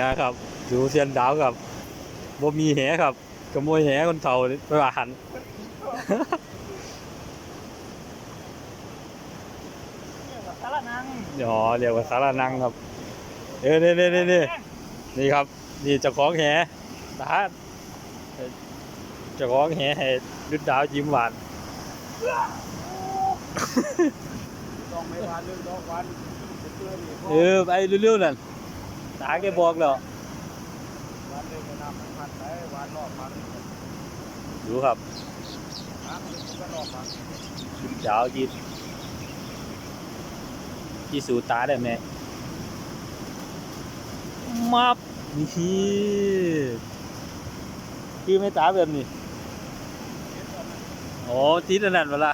นะครับดูเซียนดาวครับบ่มีแหครับขโมยแหคนเฒ่าไปว่าหันสารนังอ๋อเรียกว่าสารนังครับเออนี่นี่นี่นี่นี่ครับ นี่เจ้าของแหตาเจ้าของแหให้ดุดดาวยิ้มหวานต้องไม่วันเรื่องต้องวันเพื่อนนี่เออไปเร็วๆนั่น ตาแกบอกแล้ววันเงน้ำมันพันไปวันรอบมันดูครับน้ำมันก็รอบมันดาวยิ้มที่สูตาได้ไหมมับนี่คือไม่ตาแบบนี้โอ้ติดอันนั้นเวลา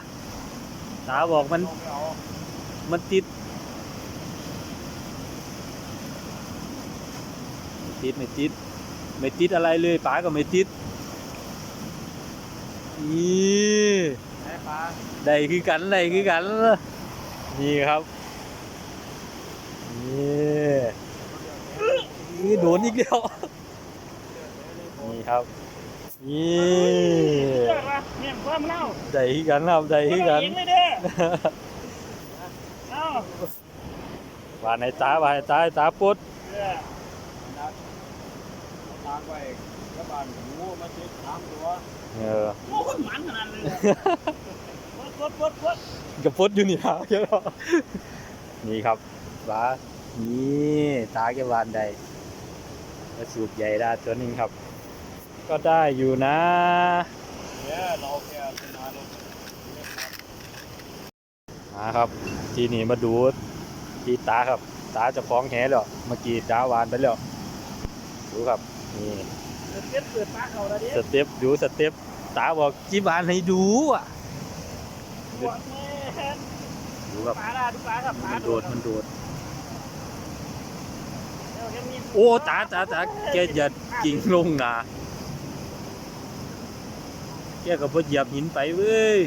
ตาบอกมัน มันติด ไม่ ติดไม่ติดไม่ติดอะไรเลยป๋าก็ไม่ติดนี่ไอ้ปลาได้คือกันได้คือกันนี่ครับนี่นี่โดนอีกแล้วนี่ครับนี่เลิกละเนี่ยความเล่าได้คือกันครับได้คือกันเองเลยเด้อเอ้าว่าในตาว่าในตาในตาปุ๊ดเออ ตากไว้กระบาลหมูมาติดสามตัวเออโอ้คนหมันขนาดเลยกดกดกดกับปุ๊ดอยู่นี่ครับใช่ไหมนี่ครับว่านี่ตาแกวานใดกระสูบใหญ่ได้ตัวหนึงครับ ก็ได้อยู่นะเนี่ยเราแค่ชนะรถมาครับ ทีนี้มาดูที่ตาครับ ตาเจะคล้าของแหแล้วเมื่อกี้ตาวานไปแล้ว ดูครับ นี่เปิดเปิดปากเขาแล้วดิสเต็ปดูสเต็ปตาบอกจีบานให้ดูอะปวดแม่ดูครับปลาละดูปลาครับปลามันโดดมันโดดเดี๋ยวจะมีโอ้ตาตาตาแกอย่ากิ่งลงนะแกก็พอเหยียบหินไปเว้ย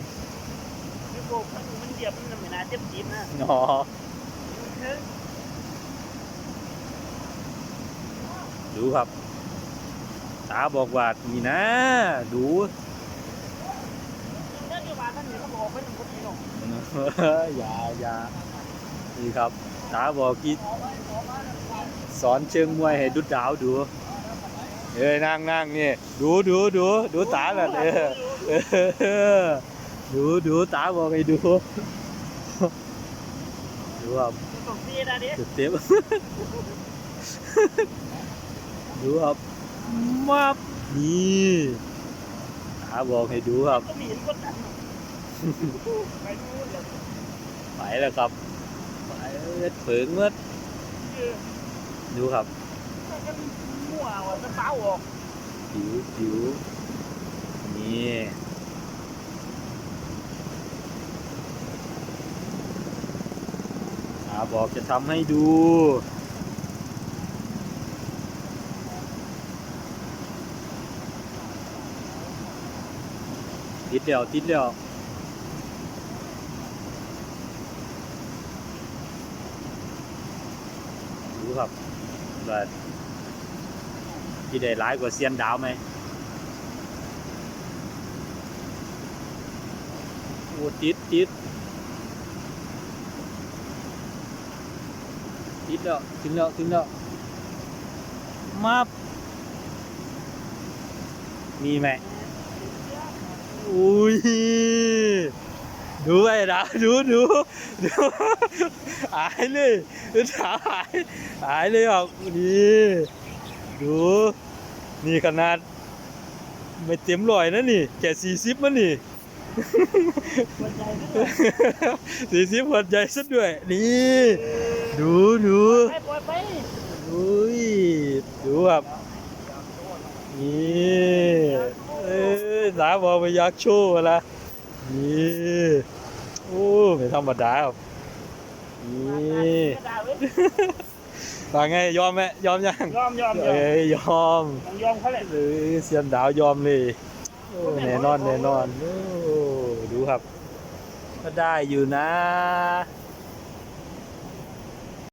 ไม่โกงมันมันเหยียบมันไม่น่าเจ็บจีบนะอ๋อดูครับ ตาบอกว่านี่นะ ดูเนี่ยอยู่บ้านท่านนี่เขาบอกเป็นคนนี้หรอกอย่าอย่านี่ครับ ตาบอกกีสอนเชิงมวยให้ดุดดาวดูเอ้ยนั่งนั่งนี่ดูดูดูดูตาแบบเออเออดูดูตาบอกให้ดูดูครับตกตีนะดิสเต็ปดูครับ มับนี่ตาบอกให้ดูครับก็มีเห็นกดดันไปดูเดี๋ยวไปแล้วครับไปเอ็ดเผิงเมื่อคือดูครับมันมั่วว่ะจะเป้าออกผิวผิวนี่ตาบอกจะทำให้ดู ติดเดียวติดเดียวดูครับว่าที่ได้ร้ายกว่าเซียนดาวไหมโอ้ติดติดติดแล้วถึงแล้วถึงแล้วมาบมีไหม อุ้ยดูไอ้ดาวดูดูดูหายเลยดูถาหายหายเลยอะนี่ดู นี่ขนาด ไม่เต็มร้อยนะนี่แค่สี่สิบมันนี่สี่สิบหัวใจซะด้วย นี่ ดูดูไปปล่อยไปอุ้ยดูครับนี้ สาบอกไปยากโชว์ละนี่โอ้ไม่ธรรมดาครับนี่ด่าเว้ยว่าไงยอมไหมยอมยังยอมยอมเอ้ยยอมยอมเขาแหละเอ้ยเสียนดาวยอมเลยแน่นอนแน่นอนดูครับ ก็ได้อยู่นะ